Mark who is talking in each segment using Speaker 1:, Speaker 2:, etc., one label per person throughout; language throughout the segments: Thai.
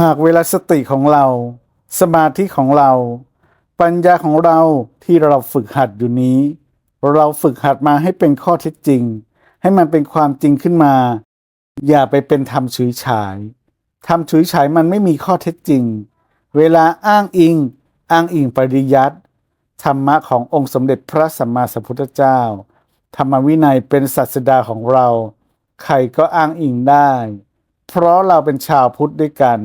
Speaker 1: หากเวลาสติของเรา สมาธิของเรา ปัญญาของเราที่เราฝึกหัดอยู่นี้ เราฝึกหัดมาให้เป็นข้อเท็จจริง ให้มันเป็นความจริงขึ้นมา อย่าไปเป็นธรรมฉุยฉายธรรมฉุยฉายมันไม่มีข้อเท็จจริง เวลาอ้างอิง อ้างอิงปริยัติธรรมะขององค์สมเด็จพระสัมมาสัมพุทธเจ้า ธรรมวินัยเป็นศาสดาของเรา ใครก็อ้างอิงได้ เพราะเราเป็นชาวพุทธด้วยกัน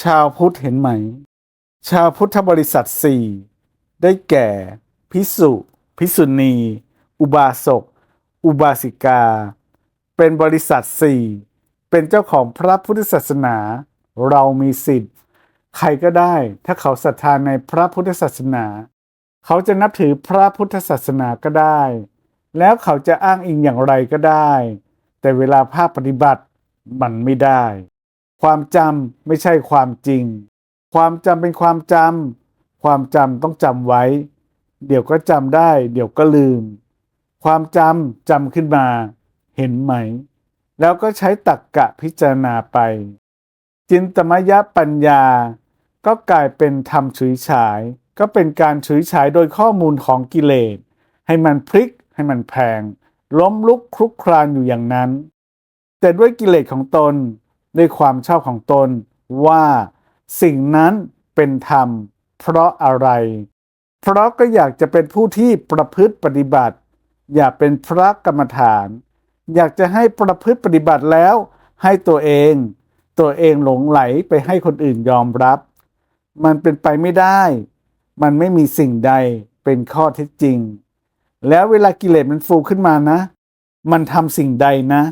Speaker 1: ชาวพุทธเห็นไหม ชาวพุทธบริษัทสี่ได้แก่ พิสุพิสุณี อุบาสก อุบาสิกา เป็นบริษัทสี่เป็นเจ้าของพระพุทธศาสนา เรามีสิทธิ์ ใครก็ได้ถ้าเขาศรัทธาในพระพุทธศาสนา เขาจะนับถือพระพุทธศาสนาก็ได้ แล้วเขาจะอ้างอิงอย่างไรก็ได้ แต่เวลาภาคปฏิบัติ มันไม่ได้ ความจำไม่ใช่ความจริง ความจำเป็นความจำความจำต้องจำไว้ เดี๋ยวก็จำได้ เดี๋ยวก็ลืม ความจำจำขึ้นมา เห็นไหม แล้วก็ใช้ตักกะพิจารณาไป จินตมยปัญญา ก็กลายเป็นธรรมฉุยฉาย ก็เป็นการฉุยฉายโดยข้อมูลของกิเลสให้มันพลิกให้มันแพงล้มลุกคลุกคลานอยู่อย่างนั้น แต่ด้วยกิเลสของตนด้วยความชอบของตนว่าสิ่งนั้นเป็นธรรม เพราะอะไร เพราะก็อยากจะเป็นผู้ที่ประพฤติปฏิบัติ อยากเป็นพระกรรมฐาน อยากจะให้ประพฤติปฏิบัติแล้ว ให้ตัวเอง ตัวเองหลงไหลไปให้คนอื่นยอมรับ มันเป็นไปไม่ได้ มันไม่มีสิ่งใดเป็นข้อเท็จจริง แล้วเวลากิเลสมันฟูขึ้นมานะ มันทำสิ่งใดนะ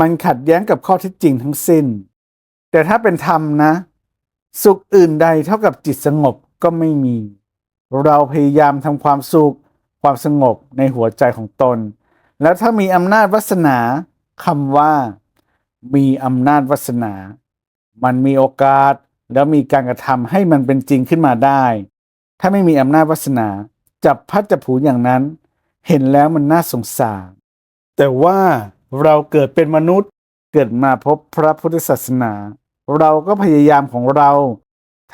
Speaker 1: มันขัดแย้งกับข้อเท็จจริงทั้งสิ้น แต่ถ้าเป็นธรรมนะ สุขอื่นใดเท่ากับจิตสงบก็ไม่มี เราพยายามทำความสุข ความสงบในหัวใจของตน แล้วถ้ามีอำนาจวาสนาคำว่า มีอำนาจวาสนา มันมีโอกาสแล้วมีการกระทำให้มันเป็นจริงขึ้นมาได้ ถ้าไม่มีอำนาจวาสนา จับพัดจับผูอย่างนั้น เห็นแล้วมันน่าสงสาร แต่ว่า เราเกิดเป็นมนุษย์ เกิดมาพบพระพุทธศาสนา เราก็พยายามของเรา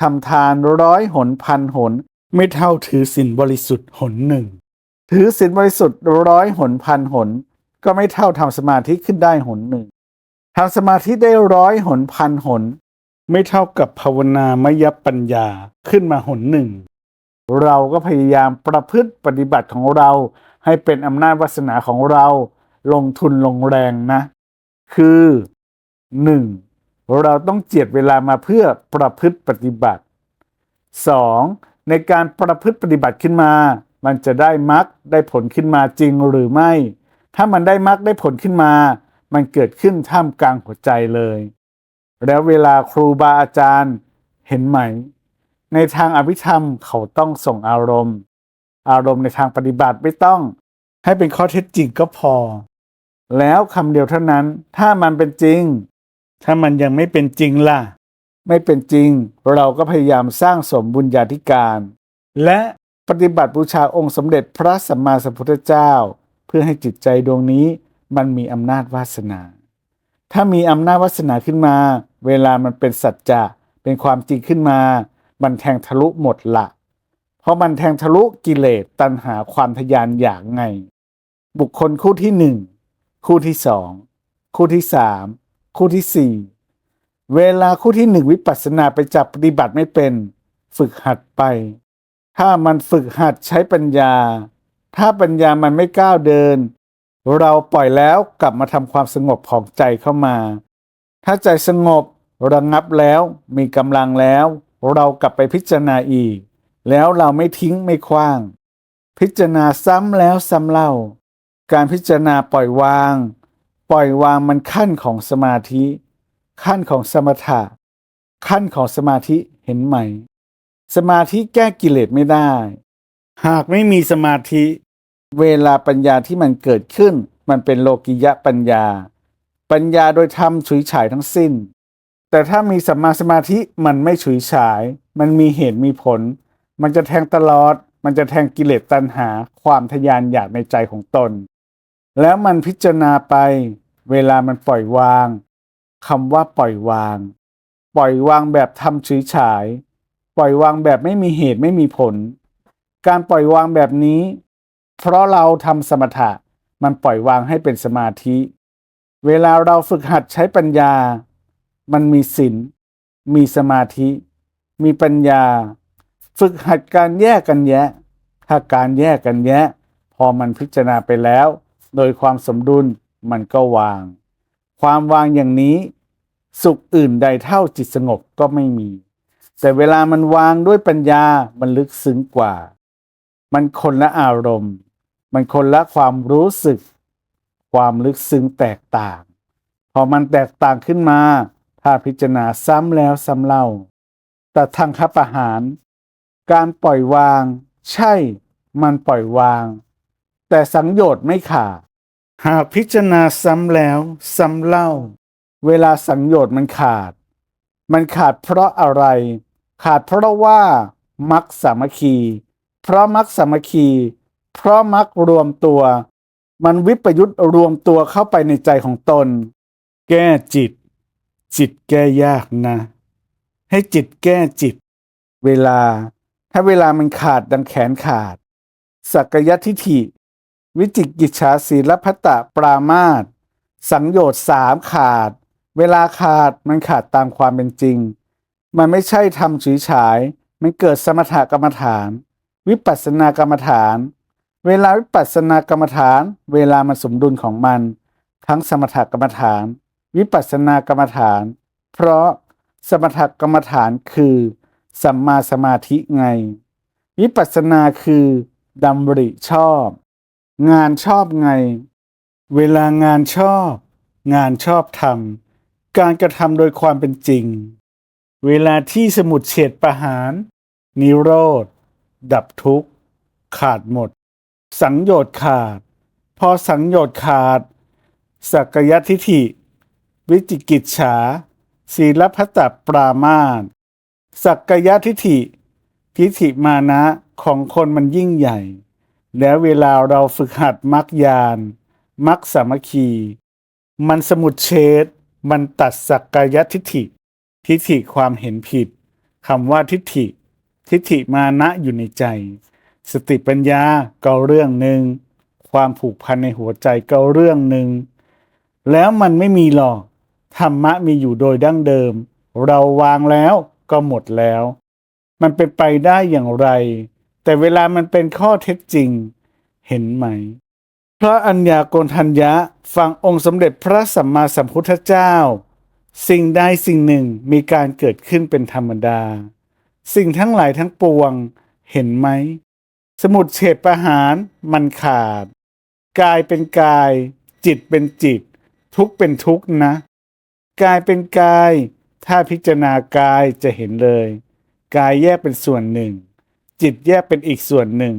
Speaker 1: ทำทานร้อยหนพันหน ไม่เท่าถือศีลบริสุทธิ์หนหนึ่ง ถือศีลบริสุทธิ์ร้อยหนพันหน ก็ไม่เท่าทำสมาธิขึ้นได้หนหนึ่งทำสมาธิได้ร้อยหนพันหน ไม่เท่ากับภาวนามยปัญญาขึ้นมาหนหนึ่ง เราก็พยายามประพฤติปฏิบัติของเราให้เป็นอำนาจวาสนาของเรา ลงทุนลงแรงนะ คือ 1. เราต้องเจียดเวลามาเพื่อประพฤติปฏิบัติ 2. ในการประพฤติปฏิบัติขึ้นมา มันจะได้มรรคได้ผลขึ้นมาจริงหรือไม่ ถ้ามันได้มรรคได้ผลขึ้นมา มันเกิดขึ้นท่ามกลางหัวใจเลย แล้วเวลาครูบาอาจารย์เห็นไหม ในทางอภิธรรมเขาต้องส่งอารมณ์ อารมณ์ในทางปฏิบัติไม่ต้อง ให้เป็นข้อเท็จจริงก็พอ แล้วคำเดียวเท่านั้น ถ้ามันเป็นจริง ถ้ามันยังไม่เป็นจริงล่ะ ไม่เป็นจริง เราก็พยายามสร้างสมบุญญาธิการ และปฏิบัติบูชาองค์สมเด็จพระสัมมาสัมพุทธเจ้า เพื่อให้จิตใจดวงนี้มันมีอำนาจวาสนา ถ้ามีอำนาจวาสนาขึ้นมา เวลามันเป็นสัจจะเป็นความจริงขึ้นมา มันแทงทะลุหมดละเพราะมันแทงทะลุกิเลสตัณหาความทยานอยากไง บุคคลคู่ที่หนึ่ง คู่ที่สองคู่ที่สามคู่ที่สี่เวลาคู่ที่หนึ่งวิปัสสนาไปจับปฏิบัติไม่เป็น ฝึกหัดไป ถ้ามันฝึกหัดใช้ปัญญา ถ้าปัญญามันไม่ก้าวเดิน เราปล่อยแล้วกลับมาทำความสงบของใจเข้ามา ถ้าใจสงบระงับแล้วมีกำลังแล้ว เรากลับไปพิจารณาอีก แล้วเราไม่ทิ้งไม่คว้าง พิจารณาซ้ำแล้วซ้ำเล่า การพิจารณาปล่อยวาง ปล่อยวางมันขั้นของสมาธิ ขั้นของสมถะ ขั้นของสมาธิเห็นไหม สมาธิแก้กิเลสไม่ได้ หากไม่มีสมาธิ เวลาปัญญาที่มันเกิดขึ้น มันเป็นโลกิยะปัญญา ปัญญาโดยธรรมฉุยฉายทั้งสิ้น แต่ถ้ามีสัมมาสมาธิมันไม่ฉุยฉาย มันมีเหตุมีผล มันจะแทงตลอดมันจะแทงกิเลสตัณหาความทยานอยากในใจของตน แล้วมันพิจารณาไป เวลามันปล่อยวางคำว่าปล่อยวาง ปล่อยวางแบบทำเฉยฉายปล่อยวางแบบไม่มีเหตุไม่มีผล การปล่อยวางแบบนี้ เพราะเราทำสมถะมันปล่อยวางให้เป็นสมาธิ เวลาเราฝึกหัดใช้ปัญญา มันมีศีลมีสมาธิ มีปัญญา ฝึกหัดการแยกกันแยะ ถ้าการแยกกันแยะ พอมันพิจารณาไปแล้ว โดยความสมดุลมันก็วาง ความวางอย่างนี้ สุขอื่นใดเท่าจิตสงบก็ไม่มี แต่เวลามันวางด้วยปัญญามันลึกซึ้งกว่า มันคนละอารมณ์ มันคนละความรู้สึก ความลึกซึ้งแตกต่าง พอมันแตกต่างขึ้นมา ถ้าพิจารณาซ้ำแล้วซ้ำเล่า แต่ทางคับอาหาร การปล่อยวาง ใช่ มันปล่อยวาง แต่สังโยชน์ไม่ขาดหากพิจารณาซ้ำแล้ว ซ้ำเล่า เวลาสังโยชน์มันขาด มันขาดเพราะอะไร ขาดเพราะว่ามักสามัคคี เพราะมักสามัคคี เพราะมักรวมตัว มันวิปยุตรวมตัวเข้าไปในใจของตน แก้จิต จิตแก้ยากนะ ให้จิตแก้จิต เวลา ถ้าเวลามันขาดดังแขนขาด สักยทิฏฐิ วิจิกิจฉาศีลพัตตะปรามาตสังโยชน์สามขาด เวลาขาดมันขาดตามความเป็นจริง มันไม่ใช่ทำฉืยฉาย มันเกิดสมถกรรมฐาน วิปัสสนากรรมฐาน เวลาวิปัสสนากรรมฐาน เวลามันสมดุลของมัน ทั้งสมถกรรมฐาน วิปัสสนากรรมฐาน เพราะสมถกรรมฐานคือสัมมาสมาธิไง วิปัสสนาคือดำริชอบ งานชอบไง เวลางานชอบ งานชอบทำการกระทำโดยความเป็นจริง เวลาที่สมุดเฉดประหาร นิโรธ ดับทุกข์ ขาดหมด สังโยชน์ขาด พอสังโยชน์ขาด สักยทิฏฐิ วิจิกิจฉาศีลพัตตปรามาสสักยทิฏฐิทิฏฐิมานะของคนมันยิ่งใหญ่ แล้วเวลาเราฝึกหัดมักยาน มักสามัคคี มันสมุดเฉดมันตัดสักกายทิฏฐิ ทิฏฐิความเห็นผิดคำว่าทิฏฐิ ทิฏฐิมานะอยู่ในใจ สติปัญญาก็เรื่องหนึ่ง ความผูกพันในหัวใจก็เรื่องหนึ่ง แล้วมันไม่มีหรอก ธรรมะมีอยู่โดยดั้งเดิม เราวางแล้วก็หมดแล้ว มันเป็นไปได้อย่างไร แต่เวลามันเป็นข้อเท็จจริงเห็นไหม พระอัญญาโกณทัญญะฟังองค์สมเด็จพระสัมมาสัมพุทธเจ้า สิ่งใดสิ่งหนึ่งมีการเกิดขึ้นเป็นธรรมดา สิ่งทั้งหลายทั้งปวงเห็นไหม สมุดเฉดประหารมันขาด กายเป็นกาย จิตเป็นจิต ทุกเป็นทุกนะ กายเป็นกาย ถ้าพิจารณากายจะเห็นเลย กายแยกเป็นส่วนหนึ่ง จิตแยกเป็นอีกส่วนหนึ่ง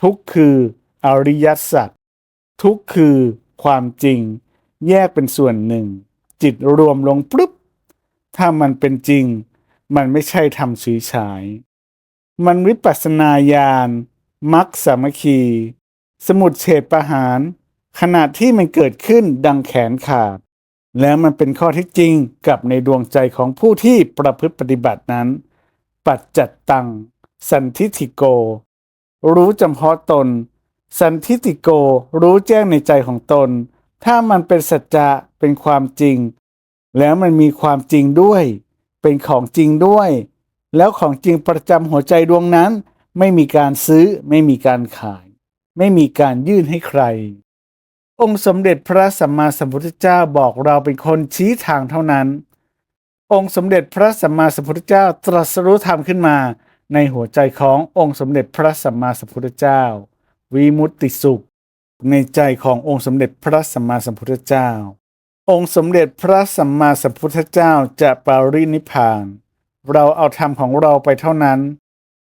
Speaker 1: ทุกคืออริยสัจทุกคือความจริง แยกเป็นส่วนหนึ่ง จิตรวมลงปุ๊บถ้ามันเป็นจริง มันไม่ใช่ทำสีฉาย มันวิปัสสนาญาณมักสามัคคี สมุดเฉดประหาร ขณะที่มันเกิดขึ้นดังแขนขาด แล้วมันเป็นข้อที่จริงกับในดวงใจของผู้ที่ประพฤติปฏิบัตินั้น ปัจจัตตัง สันทิฐิโก รู้จำเพาะตน สันทิติโกรู้แจ้งในใจของตน ถ้ามันเป็นสัจจะเป็นความจริง แล้วมันมีความจริงด้วย เป็นของจริงด้วย แล้วของจริงประจำหัวใจดวงนั้น ไม่มีการซื้อ ไม่มีการขาย ไม่มีการยื่นให้ใคร องค์สมเด็จพระสัมมาสัมพุทธเจ้าบอกเราเป็นคนชี้ทางเท่านั้น องค์สมเด็จพระสัมมาสัมพุทธเจ้าตรัสรู้ธรรมขึ้นมา ในหัวใจขององค์สมเด็จพระสัมมาสัมพุทธเจ้า วิมุตติสุข ในใจขององค์สมเด็จพระสัมมาสัมพุทธเจ้า องค์สมเด็จพระสัมมาสัมพุทธเจ้าจะปารินิพพาน เราเอาธรรมของเราไปเท่านั้น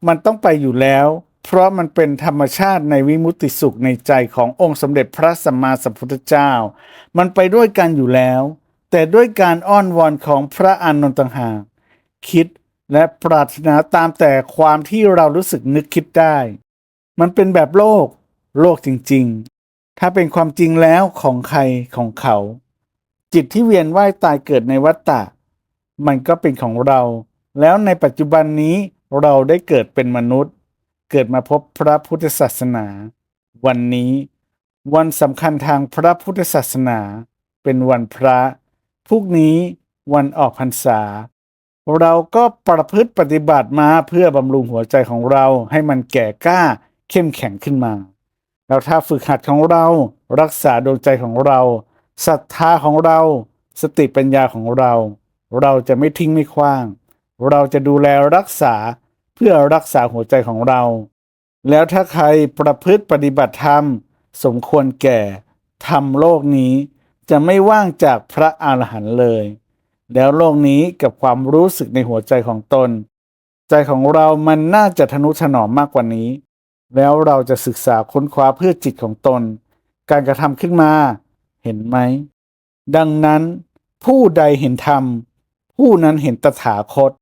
Speaker 1: มันต้องไปอยู่แล้ว เพราะมันเป็นธรรมชาติในวิมุตติสุขในใจขององค์สมเด็จพระสัมมาสัมพุทธเจ้า มันไปด้วยกันอยู่แล้ว แต่ด้วยการอ้อนวอนของพระอานนท์ต่างหากคิด และปรารถนาตามแต่ความที่เรารู้สึกนึกคิดได้ มันเป็นแบบโลก โลกจริงๆ ถ้าเป็นความจริงแล้วของใครของเขา จิตที่เวียนว่ายตายเกิดในวัฏฏะมันก็เป็นของเรา แล้วในปัจจุบันนี้เราได้เกิดเป็นมนุษย์ เกิดมาพบพระพุทธศาสนา วันนี้ วันสำคัญทางพระพุทธศาสนา เป็นวันพระพรุ่งนี้วันออกพรรษา เราก็ประพฤติปฏิบัติมาเพื่อบำรุงหัวใจของเราให้มันแก่กล้าเข้มแข็งขึ้นมา แล้วถ้าฝึกหัดของเรารักษาดวงใจของเราศรัทธาของเรา สติปัญญาของเรา เราจะไม่ทิ้งไม่ขว้าง เราจะดูแลรักษาเพื่อรักษาหัวใจของเรา แล้วถ้าใครประพฤติปฏิบัติธรรม สมควรแก่ธรรมโลกนี้ จะไม่ว่างจากพระอรหันต์เลย แล้วโลกนี้กับความรู้สึกในหัวใจของตน ใจของเรามันน่าจะทนุถนอมมากกว่านี้ แล้วเราจะศึกษาค้นคว้าเพื่อจิตของตน การกระทำขึ้นมา เห็นไหม ดังนั้น ผู้ใดเห็นธรรม ผู้นั้นเห็นตถาคต